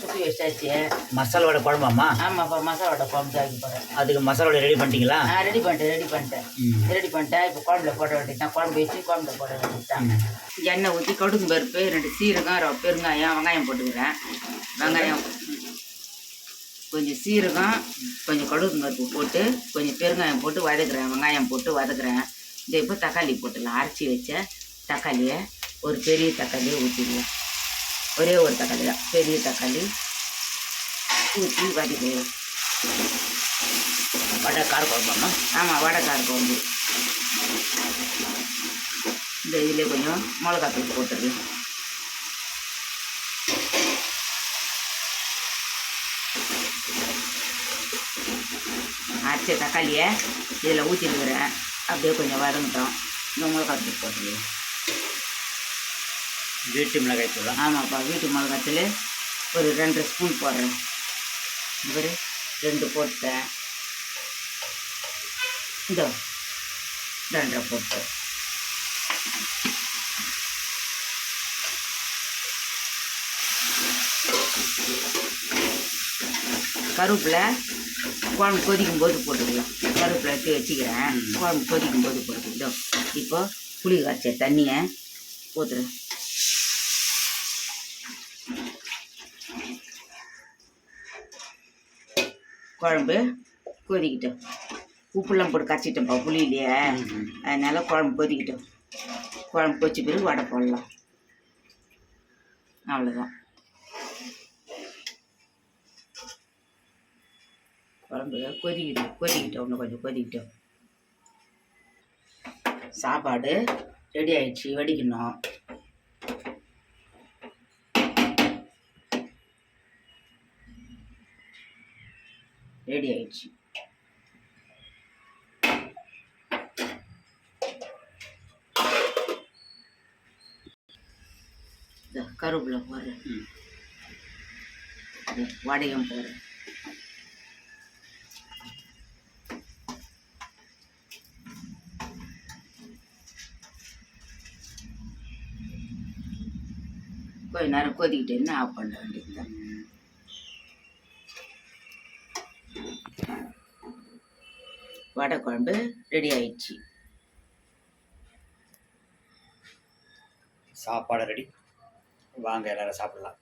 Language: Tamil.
சுற்றி வச்சாச்சு. மசாலா வடை குழம்பாம்மா ஆமாம் இப்போ மசாலா வடை குழம்பு தாக்கி போகிறேன் அதுக்கு மசாலா வடை ரெடி பண்ணிட்டீங்களா? நான் ரெடி பண்ணிட்டேன் ரெடி பண்ணிட்டேன். ரெடி பண்ணிட்டேன். இப்போ குழம்புல போட வேண்டியதுதான் குழம்பு வச்சு குழம்புல போட வேண்டியதுதான் ம். எண்ணெய் ஊற்றி கடுகு பருப்பு ரெண்டு சீரகம் ரொ- பெருங்காயம் வெங்காயம் போட்டுக்கிறேன். வெங்காயம் கொஞ்சம் சீரகம் கொஞ்சம் கடுகு பருப்பு போட்டு கொஞ்சம் பெருங்காயம் போட்டு வதக்குறேன். வெங்காயம் போட்டு வதக்குறேன். இந்த இப்போ தக்காளி போட்டுடலாம் அரைச்சி வச்ச தக்காளியை ஒரு பெரிய தக்காளியை ஊற்றிடுவேன் ஒரே ஒரு தக்காளி தான். பெரிய தக்காளி ஊற்றி வதக்கிடுவேன் வடை கார குழம்பாம்மா ஆமாம் வடைக்கார குழம்பு. இந்த இதில் கொஞ்சம் மிளகாத்தூள் போட்டுருவேன் அரைச்ச தக்காளியை இதில் ஊற்றிருக்கிறேன் அப்படியே கொஞ்சம் வதங்கட்டும். இந்த மிளகாத்தூள் போட்டுருவேன் வீட்டு மிளகாய் தூளா ஆமாப்பா வீட்டு மிளகாத்தூள் ஒரு ரெண்டு ஸ்பூன் போடுறேன். இவர் ரெண்டு போட்டேன். இந்த ரெண்டரை போட்டு கருவேப்பிலை குழம்பு கொதிக்கும் போது போட்டுக்கலாம். கருவேப்பிலை எடுத்து வச்சுக்கிறேன். குழம்பு கொதிக்கும் போது போட்டுக்கிட்டோம் இப்போ புளி காய்ச்ச தண்ணியை ஊற்றுறேன் குழம்பு கொதிக்கிட்டோம் உப்புலாம் போட்டு கரைச்சிட்டோம்ப்பா புளியிலையே அதனால் குழம்பு கொதிக்கிட்டோம் குழம்பு கொதிச்ச பிறகு வடை போடலாம். அவ்வளோதான் குழம்பு கொதிக்கிட்டோம் கொதிக்கிட்டோம் இன்னும் கொஞ்சம் கொதிக்கிட்டோம் சாப்பாடு ரெடி ஆயிடுச்சு வடிக்கணும். ரெடி ஆயிடுச்சு. கருவேப்பிலை போடுறேன் ம். இந்த வடையும் போடுறேன் கொஞ்ச நேரம் கொதிக்கிட்டேன்னு ஆஃப் பண்ண வேண்டியதுதான்? வடை குழம்பு ரெடி ஆயிடுச்சு. சாப்பாடு ரெடி. வாங்க எல்லாரும் சாப்பிடலாம்.